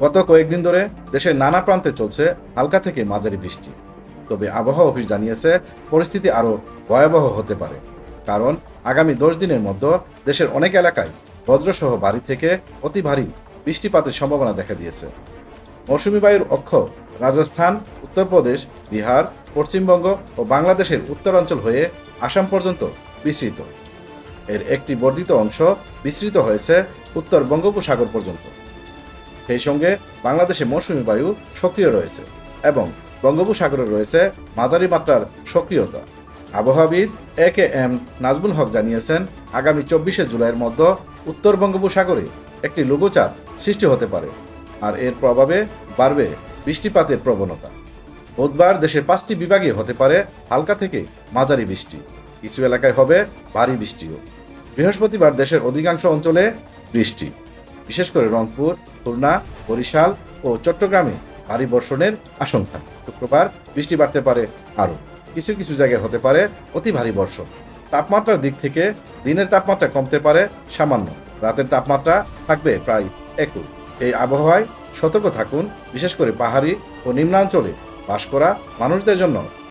গত কয়েকদিন ধরে দেশের নানা প্রান্তে চলছে হালকা থেকে মাঝারি বৃষ্টি। তবে আবহাওয়া অফিস জানিয়েছে পরিস্থিতি আরও ভয়াবহ হতে পারে। কারণ আগামী দশ দিনের মধ্যে দেশের অনেক এলাকায় বজ্রসহ বাড়ি থেকে অতি ভারী বৃষ্টিপাতের সম্ভাবনা দেখা দিয়েছে। মৌসুমী বায়ুর অক্ষ রাজস্থান, উত্তরপ্রদেশ, বিহার, পশ্চিমবঙ্গ ও বাংলাদেশের উত্তরাঞ্চল হয়ে আসাম পর্যন্ত বিস্তৃত। এর একটি বর্ধিত অংশ বিস্তৃত হয়েছে উত্তর বঙ্গোপসাগর পর্যন্ত। সেই সঙ্গে বাংলাদেশে মৌসুমী বায়ু সক্রিয় রয়েছে এবং বঙ্গোপসাগরে রয়েছে মাঝারি মাত্রার সক্রিয়তা। আবহাওয়াবিদ এ কে এম নাজমুল হক জানিয়েছেন, আগামী চব্বিশে জুলাইয়ের মধ্যে উত্তর বঙ্গোপসাগরে একটি লঘুচাপ সৃষ্টি হতে পারে আর এর প্রভাবে বাড়বে বৃষ্টিপাতের প্রবণতা। বুধবার দেশের পাঁচটি বিভাগে হতে পারে হালকা থেকে মাঝারি বৃষ্টি। কিছু এলাকায় হবে ভারী বৃষ্টিও। বৃহস্পতিবার দেশের অধিকাংশ অঞ্চলে বৃষ্টি। বিশেষ করে রংপুর, খুলনা, বরিশাল ও চট্টগ্রামে ভারী বর্ষণের আশঙ্কা। শুক্রবার বৃষ্টি বাড়তে পারে আরও। কিছু কিছু জায়গায় হতে পারে অতি ভারী বর্ষণ। তাপমাত্রার দিক থেকে দিনের তাপমাত্রা কমতে পারে সামান্য। রাতের তাপমাত্রা থাকবে প্রায় একুশ। এই আবহাওয়ায় সতর্ক থাকুন, বিশেষ করে পাহাড়ি ও নিম্নাঞ্চলে বাস করা মানুষদের জন্য।